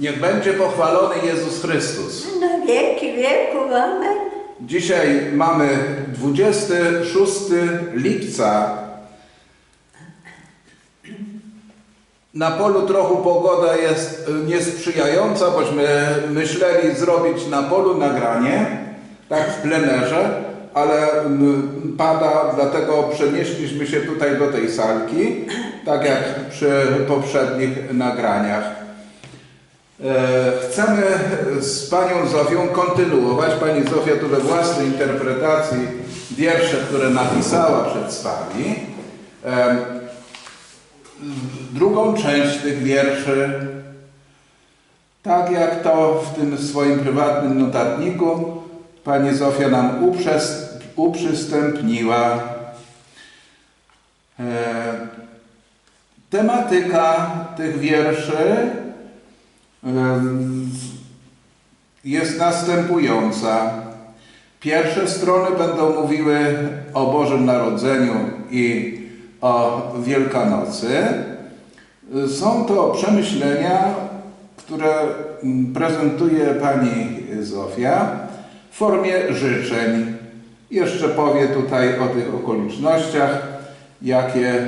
Niech będzie pochwalony Jezus Chrystus. Na wieki wieków. Amen. Dzisiaj mamy 26 lipca. Na polu trochę pogoda jest y, niesprzyjająca, bośmy myśleli zrobić na polu nagranie, tak w plenerze, ale pada, dlatego przenieśliśmy się tutaj do tej salki, tak jak przy poprzednich nagraniach. E, Chcemy z Panią Zofią kontynuować. Pani Zofia tu we własnej interpretacji wiersze, które napisała, przedstawi. E, Drugą część tych wierszy, tak jak to w tym swoim prywatnym notatniku Pani Zofia nam uprzystępniła. E, Tematyka tych wierszy jest następująca. Pierwsze strony będą mówiły o Bożym Narodzeniu i o Wielkanocy. Są to przemyślenia, które prezentuje pani Zofia w formie życzeń. Jeszcze powie tutaj o tych okolicznościach, jakie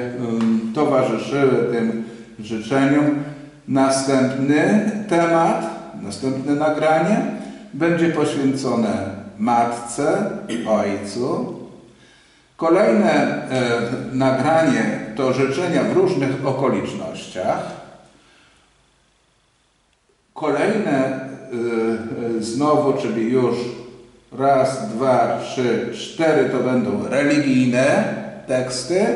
towarzyszyły tym życzeniom. Następny temat, następne nagranie będzie poświęcone matce, ojcu. Kolejne e, nagranie to życzenia w różnych okolicznościach. Kolejne e, e, znowu, czyli już raz, dwa, trzy, cztery to będą religijne teksty.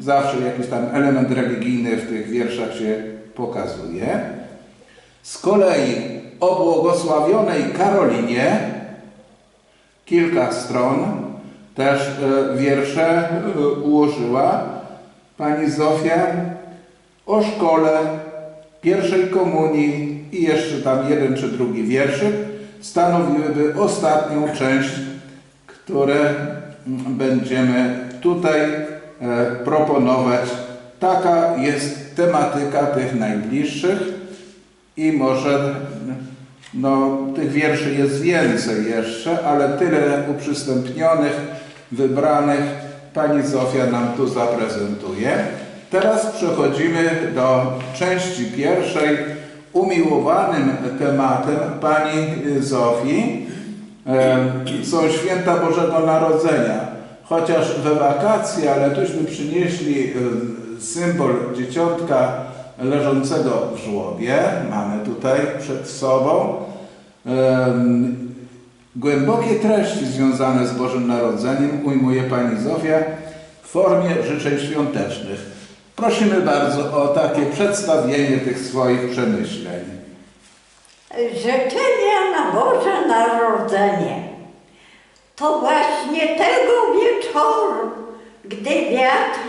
Zawsze jakiś tam element religijny w tych wierszach się pokazuje. Z kolei o błogosławionej Karolinie kilka stron też e, wiersze e, ułożyła pani Zofia o szkole, pierwszej komunii i jeszcze tam jeden czy drugi wierszyk stanowiłyby ostatnią część, które będziemy tutaj e, proponować. Taka jest tematyka tych najbliższych i może no, tych wierszy jest więcej jeszcze, ale tyle uprzystępnionych, wybranych Pani Zofia nam tu zaprezentuje. Teraz przechodzimy do części pierwszej. Umiłowanym tematem Pani Zofii są święta Bożego Narodzenia. Chociaż we wakacje, ale tuśmy przynieśli symbol dzieciątka leżącego w żłobie. Mamy tutaj przed sobą. Głębokie treści związane z Bożym Narodzeniem ujmuje Pani Zofia w formie życzeń świątecznych. Prosimy bardzo o takie przedstawienie tych swoich przemyśleń. Życzenia na Boże Narodzenie. To właśnie tego wieczoru, gdy wiatr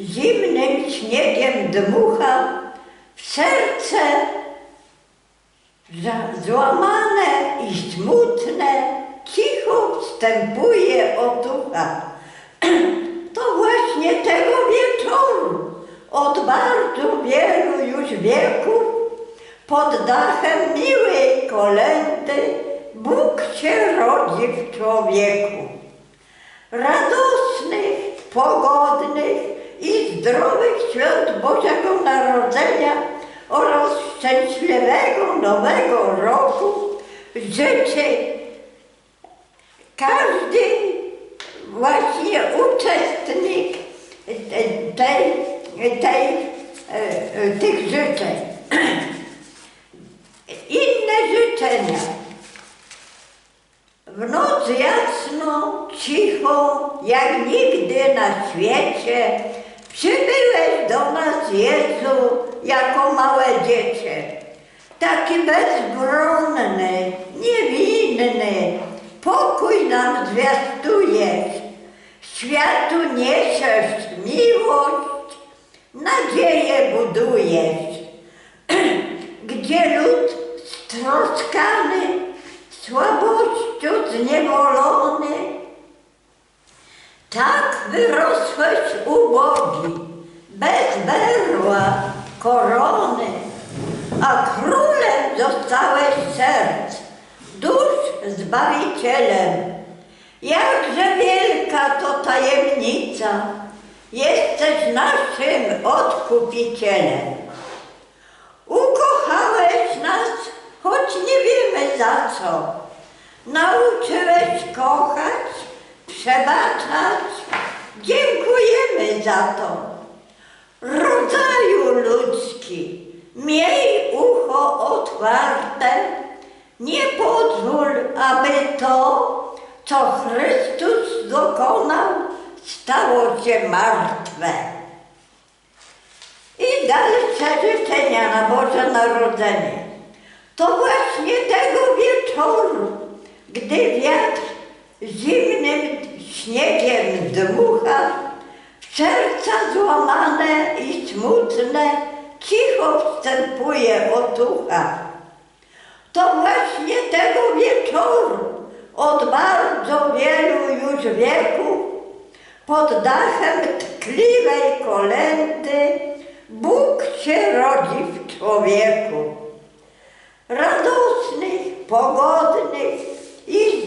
zimnym śniegiem dmucha, w serce złamane i smutne, cicho wstępuje otucha. To właśnie tego wieczoru, od bardzo wielu już wieków, pod dachem miłej kolendy Bóg się rodzi w człowieku. Radosnych, pogodnych i zdrowych świąt Bożego Narodzenia oraz szczęśliwego nowego roku życzę każdy właśnie uczestnik tej, tej, e, tych życzeń. Inne życzenia. W noc jasno, cicho, jak nigdy na świecie, przybyłeś do nas, Jezu, jako małe dziecię. Taki bezbronny, niewinny, pokój nam zwiastujesz. Światu niesiesz miłość, nadzieję budujesz. Gdzie lud stroskany, słabością zniewolony, tak wyrosłeś ubogi, bez berła korony, a królem zostałeś serc, dusz Zbawicielem. Jakże wielka to tajemnica, jesteś naszym Odkupicielem. Ukochałeś nas, choć nie wiemy za co. Nauczyłeś kochać, przebaczać. Dziękujemy za to. Rodzaju ludzki, miej ucho otwarte, nie pozwól, aby to, co Chrystus dokonał, stało się martwe. I dalsze życzenia na Boże Narodzenie. To właśnie tego wieczoru, gdy wiatr zimnym śniegiem dmucha, w serca złamane i smutne cicho wstępuje otucha. To właśnie tego wieczoru od bardzo wielu już wieków pod dachem tkliwej kolendy Bóg się rodzi w człowieku. Radosnych, pogodnych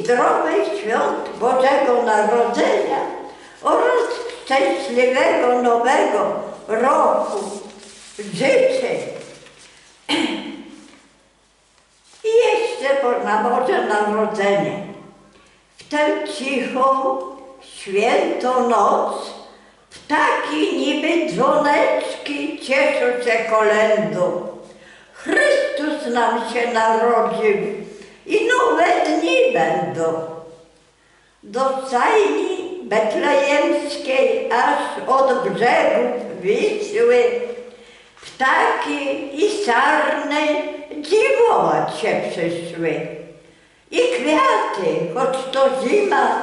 zdrowych świąt Bożego Narodzenia oraz szczęśliwego nowego roku życzę. I jeszcze na Boże Narodzenie, w tę cichą, świętą noc, ptaki niby dzwoneczki cieszą się kolendą. Chrystus nam się narodził i nowe dni będą. Do stajni betlejemskiej aż od brzegów Wisły ptaki i sarny dziwować się przyszły. I kwiaty, choć to zima,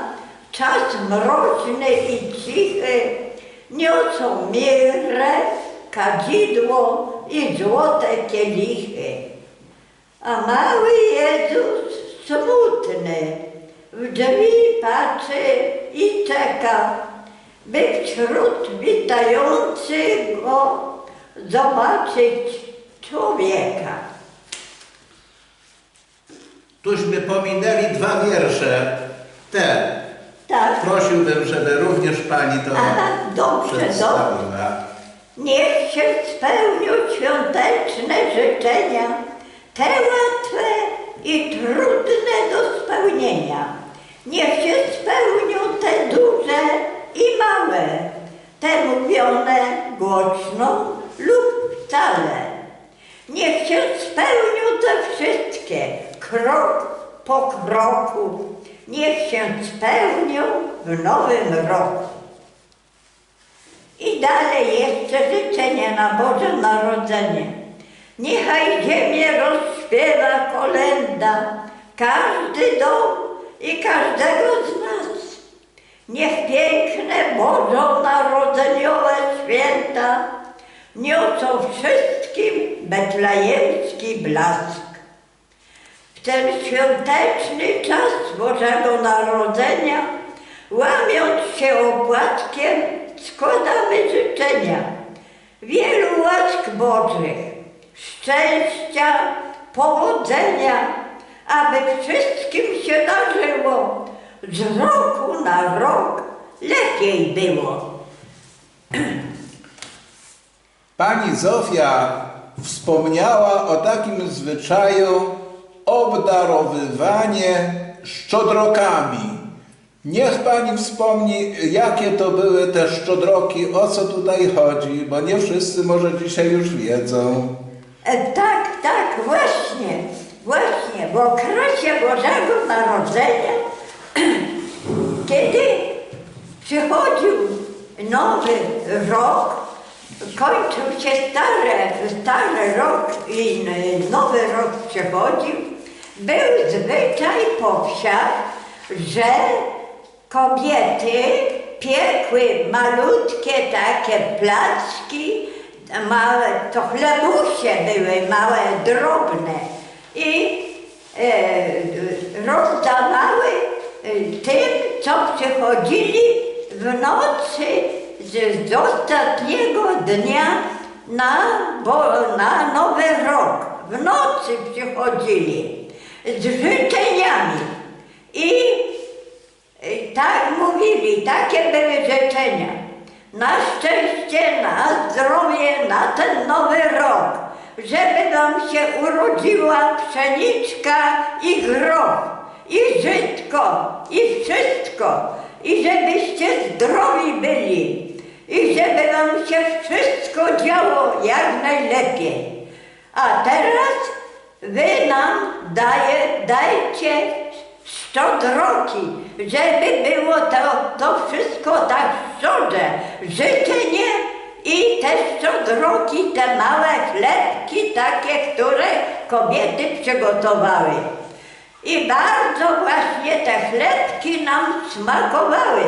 czas mroźny i cichy, niosą mirrę, kadzidło i złote kielichy. A mały Jezus smutny w drzwi patrzy i czeka, by wśród witających go zobaczyć człowieka. Tuśmy pominęli dwa wiersze. Te. Tak. Prosiłbym, żeby również Pani to Aha, dobrze, dobrze. przedstawiła. Niech się spełnią świąteczne życzenia, te łatwe i trudne do spełnienia. Niech się spełnią te duże i małe, te mówione głośno lub wcale. Niech się spełnią te wszystkie, krok po kroku. Niech się spełnią w nowym roku. I dalej jeszcze życzenia na Boże Narodzenie. Niechaj ziemię rozśpiewa kolenda, każdy dom i każdego z nas. Niech piękne bożonarodzeniowe święta niosą wszystkim betlejemski blask. W ten świąteczny czas Bożego Narodzenia, łamiąc się opłatkiem, składamy życzenia wielu łask Bożych, szczęścia, powodzenia, aby wszystkim się darzyło, z roku na rok lepiej było. Pani Zofia wspomniała o takim zwyczaju obdarowywanie szczodrokami. Niech Pani wspomni, jakie to były te szczodroki, o co tutaj chodzi, bo nie wszyscy może dzisiaj już wiedzą. E, tak, tak, właśnie, właśnie, w okresie Bożego Narodzenia, kiedy przychodził nowy rok, kończył się stary, stary rok i nowy rok przychodził, był zwyczaj po wsiach, że kobiety piekły malutkie takie placki, małe, to chlebusie były małe, drobne. I e, rozdawały e, tym, co przychodzili w nocy z, z ostatniego dnia na, bo, na nowy rok, w nocy przychodzili z życzeniami. I i tak mówili, takie były życzenia. Na szczęście, na zdrowie, na ten nowy rok, żeby nam się urodziła pszeniczka i groch, i żytko, i wszystko, i żebyście zdrowi byli, i żeby wam się wszystko działo jak najlepiej. A teraz wy nam daje, dajcie szczodroki, żeby było to, to wszystko tak szczodrze. Życzenie i te szczodroki, te małe chlebki takie, które kobiety przygotowały. I bardzo właśnie te chlebki nam smakowały,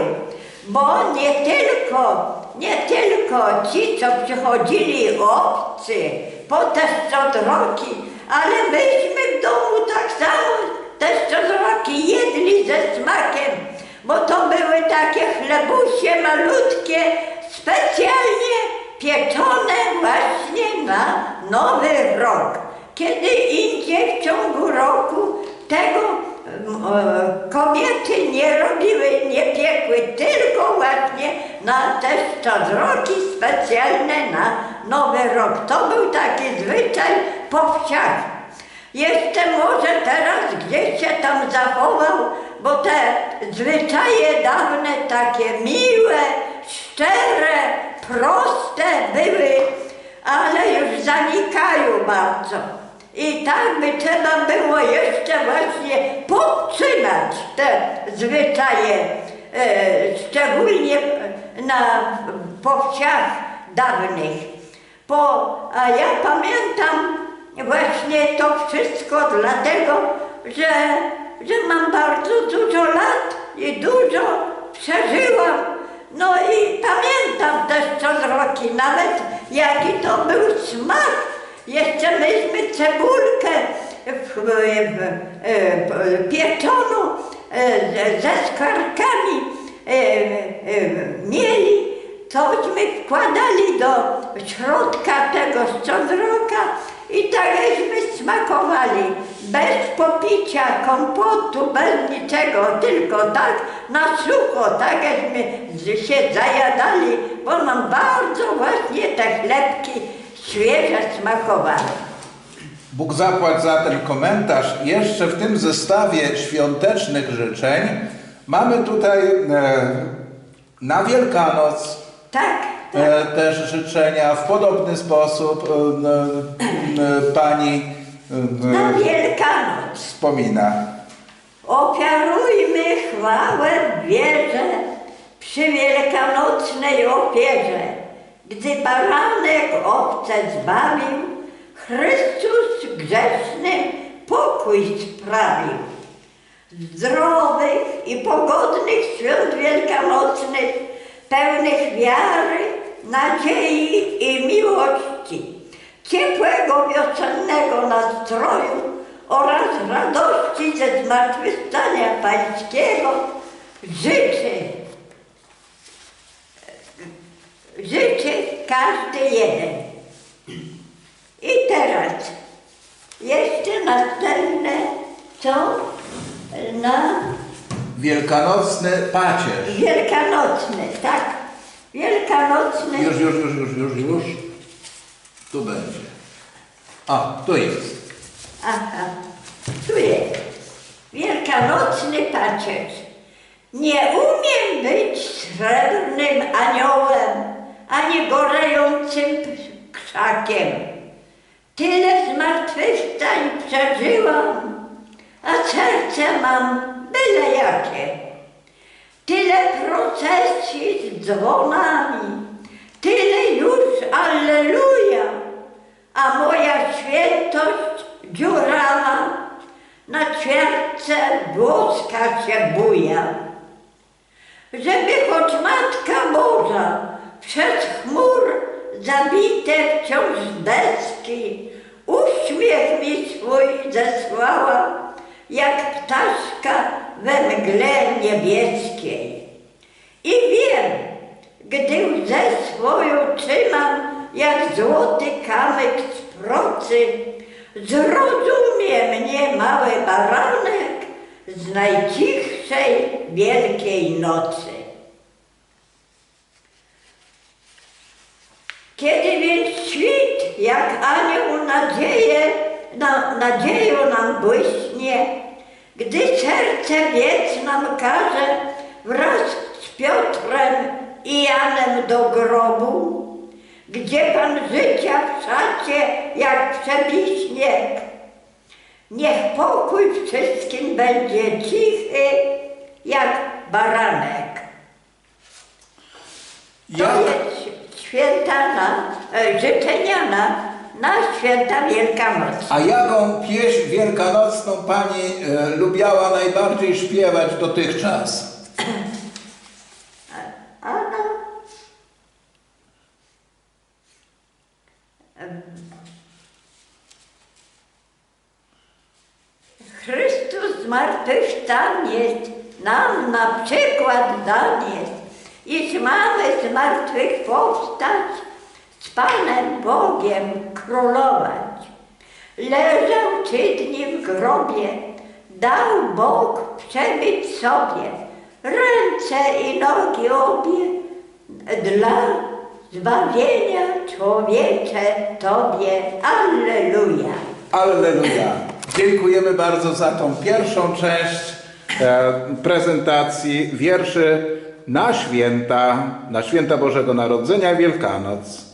bo nie tylko, nie tylko ci, co przychodzili obcy po te szczodroki, ale myśmy w domu tak samo te szczodroki jedli ze smakiem, bo to były takie chlebusie malutkie, specjalnie pieczone właśnie na nowy rok. Kiedy indziej w ciągu roku tego e, kobiety nie robiły, nie piekły, tylko właśnie na te szczodroki specjalne na nowy rok. To był taki zwyczaj po. Jeszcze może teraz gdzieś się tam zachował, bo te zwyczaje dawne takie miłe, szczere, proste były, ale już zanikają bardzo. I tak by trzeba było jeszcze właśnie podtrzymać te zwyczaje, e, szczególnie na po wsiach dawnych. Po, a ja pamiętam właśnie to wszystko dlatego, że, że mam bardzo dużo lat i dużo przeżyłam. No i pamiętam też szczodroki, nawet jaki to był smak. Jeszcze myśmy cebulkę w, w, w, pieczoną e, ze skarkami e, e, mieli, tośmy wkładali do środka tego szczodroka i tak żeśmy smakowali. Bez popicia, kompotu, bez niczego, tylko tak na sucho, tak żeśmy się zajadali, bo nam bardzo właśnie te chlebki świeże smakowały. Bóg zapłać za ten komentarz. Jeszcze w tym zestawie świątecznych życzeń mamy tutaj e, na Wielkanoc Tak, też życzenia w podobny sposób e, e, e, pani e, Na e, Wielkanoc wspomina. ofiarujmy chwałę wierze przy wielkanocnej ofierze. Gdy baranek owce zbawił, Chrystus grzesznym pokój sprawił. Zdrowych i pogodnych świąt wielkanocnych, pełnych wiary, nadziei i miłości, ciepłego wiosennego nastroju oraz radości ze zmartwychwstania Pańskiego życzę, życzę każdy jeden. I teraz jeszcze następne co na Wielkanocny pacierz. wielkanocny, tak? Wielkanocny. Już, już, już, już, już, już. Tu będzie. A, tu jest. Aha, tu jest. Wielkanocny pacierz. Nie umiem być srebrnym aniołem, ani gorejącym krzakiem. Tyle zmartwychwstań przeżyłam, a serce mam byle jakie. Tyle procesji z dzwonami, tyle już alleluja, a moja świętość dziurawa na ćwiartce włoska się buja. Żeby choć Matka Boża przez chmur zabite wciąż deski uśmiech mi swój zesłała, jak ptaszka we mgle niebieskiej. I wiem, gdy łzę swoją trzymam, jak złoty kamyk z procy, Zrozumie mnie mały baranek z najcichszej wielkiej nocy. Kiedy więc świt, jak anioł nadzieję, na, nadzieją nam błyśnie, gdy serce biec nam każe wraz z Piotrem i Janem do grobu, gdzie Pan życia w szacie jak przebi śnieg. Niech pokój wszystkim będzie cichy jak baranek. To jest święta na, e, na święta Wielkanoc. a jaką pieśń wielkanocną Pani e, lubiała najbardziej śpiewać dotychczas? A no. Chrystus zmartwychwstanie nam na przykład dan jest, iż mamy z martwych powstać, Panem Bogiem królować. Leżał trzy dni w grobie, dał Bóg przebyć sobie ręce i nogi obie dla zbawienia człowiecze Tobie. Alleluja. Alleluja. Dziękujemy bardzo za tą pierwszą część e, prezentacji wierszy na święta, na święta Bożego Narodzenia i Wielkanoc.